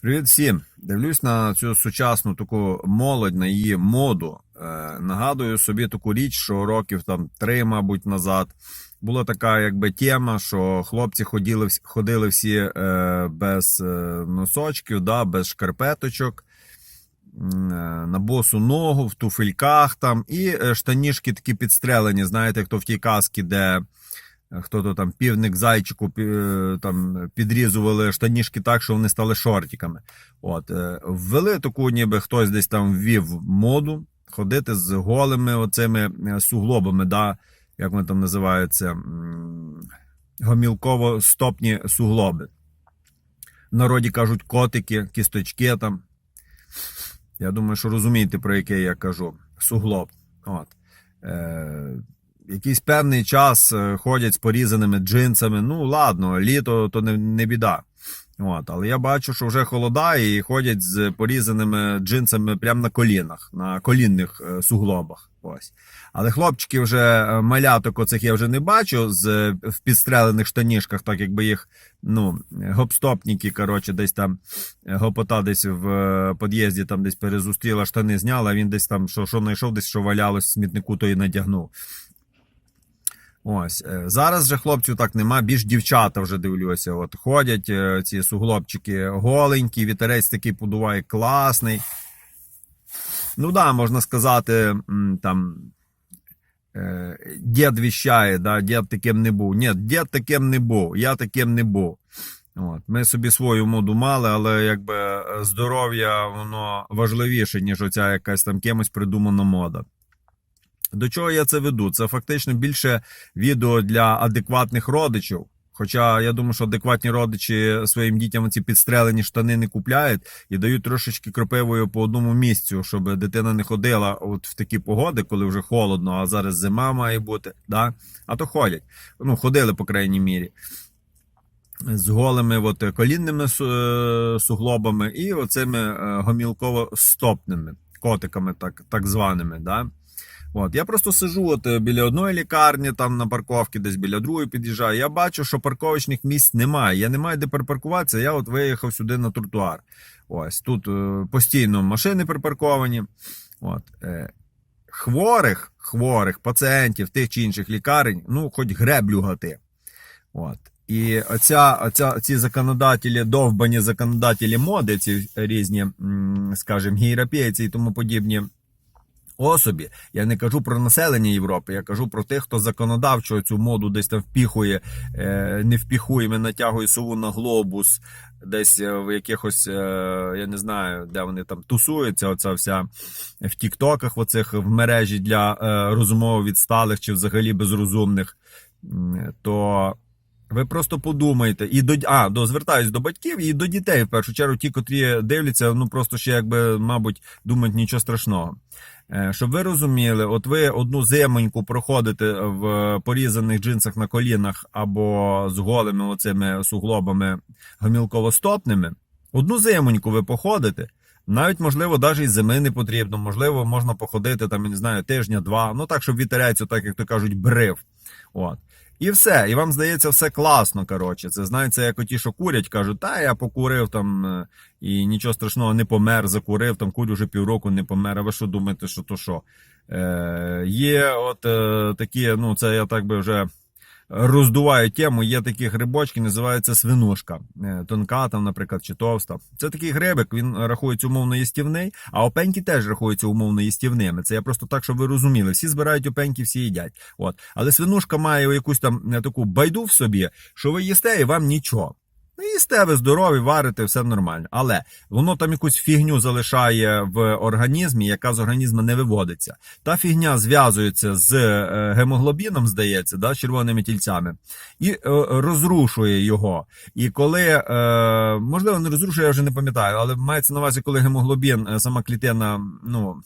Привіт всім! Дивлюсь на цю сучасну таку молодь, на її моду. Е, нагадую собі таку річ, що років там три, мабуть, назад була така якби тема, що хлопці ходили, ходили всі е, без е, носочків, да, без шкарпеточок, е, на босу ногу, в туфельках там, і е, штанішки такі підстрелені, знаєте, хто в тій каски, де хто то там півник зайчику е, там підрізували штанішки так, що вони стали шортиками. От, е, ввели таку, ніби хтось десь там ввів моду ходити з голими оцими е, суглобами, да, як вони там називаються, гомілково-стопні суглоби. В народі кажуть котики, кісточки там. Я думаю, що розумієте, про яке я кажу. Суглоб. От. Е, якийсь певний час е, ходять з порізаними джинсами. Ну, ладно, літо то не, не біда. От, але я бачу, що вже холодає і ходять з порізаними джинсами прямо на колінах, на колінних е, суглобах. Ось. Але хлопчики вже е, маляток оцих я вже не бачу з в підстрелених штанішках, так якби їх ну, гопстопніки, коротше, десь там гопота десь в під'їзді там десь перезустріла, штани зняла, а він десь там що знайшов, десь що валялось в смітнику, то і надягнув. Ось е, зараз же хлопців так нема. Більш дівчата вже дивлюся. От ходять е, ці суглобчики голенькі, вітерець такий подуває класний. Ну да, можна сказати, там е, дід віщає, да, дід таким не був. Ні, дід таким не був, я таким не був. От. Ми собі свою моду мали, але якби здоров'я воно важливіше, ніж оця якась там кимось придумана мода. До чого я це веду? Це фактично більше відео для адекватних родичів. Хоча я думаю, що адекватні родичі своїм дітям ці підстрелені штани не купляють і дають трошечки кропивою по одному місцю, щоб дитина не ходила от в такі погоди, коли вже холодно, а зараз зима має бути. Да? А то ходять. Ну, ходили, по крайній мірі. З голими от, колінними е, суглобами і оцими е, гомілково-стопними котиками, так, так званими. Да? От, я просто сижу от е, біля одної лікарні, там на парковці, десь біля другої під'їжджаю. Я бачу, що парковочних місць немає. Я не маю де припаркуватися. Я от виїхав сюди на тротуар. Ось тут е, постійно машини припарковані. От, е, хворих, хворих пацієнтів тих чи інших лікарень, ну, хоч греблю гати. От. І оця, оця, ці законодателі, довбані законодателі моди, ці різні, скажімо, європейці і тому подібні особі. Я не кажу про населення Європи, я кажу про тих, хто законодавчо цю моду десь там впіхує, е, не впіхує, натягує сову на глобус, десь е, в якихось, е, я не знаю, де вони там тусуються, оця вся в тіктоках, оцих в мережі для розумово відсталих чи взагалі безрозумних. То ви просто подумайте і до а, до звертаюсь до батьків і до дітей в першу чергу, ті, котрі дивляться, ну просто ще якби, мабуть, думають нічого страшного. Е, Щоб ви розуміли, от ви одну зимоньку проходите в порізаних джинсах на колінах або з голими оцими суглобами гомілково-стопними. Одну зимоньку ви походите. Навіть, можливо, навіть і зими не потрібно. Можливо, можна походити там, я не знаю, тижня-два. Ну так, щоб вітерець, так як то кажуть, брив. От. І все. І вам здається, все класно. Коротше, це знається, як оті, що курять, кажуть, та я покурив там е, і нічого страшного не помер, закурив, там курю вже півроку не помер. А ви що думаєте, що то що? Е, є от е, такі, ну це я так би вже роздуваю тему. Є такі грибочки, називаються свинушка. Е, Тонка, там, наприклад, чи товста. Це такий грибик, він рахується умовно їстівний, а опеньки теж рахуються умовно їстівними. Це я просто так, щоб ви розуміли. Всі збирають опеньки, всі їдять. От. Але свинушка має якусь там е, таку байду в собі, що ви їсте і вам нічого. Ну, їсте, ви здорові, варите, все нормально. Але воно там якусь фігню залишає в організмі, яка з організму не виводиться. Та фігня зв'язується з е, гемоглобіном, здається, да, червоними тільцями, і е, розрушує його. І коли, е, можливо, не розрушує, я вже не пам'ятаю, але мається на увазі, коли гемоглобін, е, сама клітина, ну.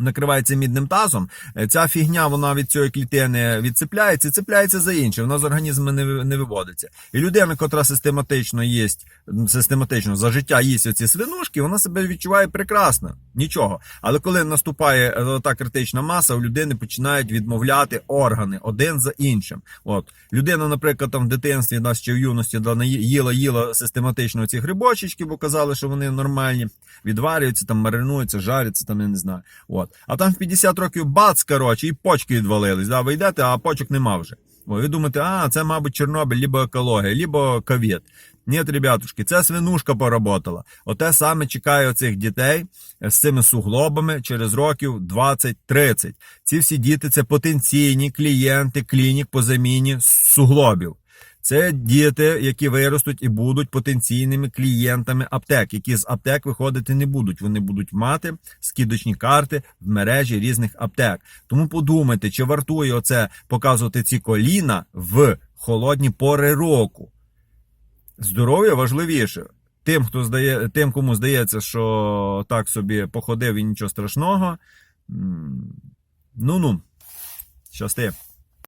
Накривається мідним тазом, е, ця фігня вона від цієї клітини відцепляється і цепляється за інше, вона з організму не, не виводиться. І людина, котра систематично їсть, систематично за життя їсть оці свинушки, вона себе відчуває прекрасно, нічого. Але коли наступає е, та критична маса, у людини починають відмовляти органи один за іншим. От людина, наприклад, там в дитинстві нас чи в юності їла, їла систематично ці грибочечки, бо казали, що вони нормальні, відварюються, там маринуються, жаряться, там я не знаю. От. А там в 50 років бац, коротше, і почки відвалились. Да? Ви йдете, а почок нема вже. О, ви думаєте, а, це, мабуть, Чорнобиль, либо екологія, либо ковід. Ні, ребятушки, це свинушка поработала. Оте саме чекає оцих дітей з цими суглобами через років 20-30. Ці всі діти це потенційні клієнти клінік по заміні суглобів. Це діти, які виростуть і будуть потенційними клієнтами аптек, які з аптек виходити не будуть. Вони будуть мати скидочні карти в мережі різних аптек. Тому подумайте, чи вартує оце показувати ці коліна в холодні пори року. Здоров'я важливіше. Тим, хто здає, тим, кому здається, що так собі походив і нічого страшного. Ну-ну, щасти.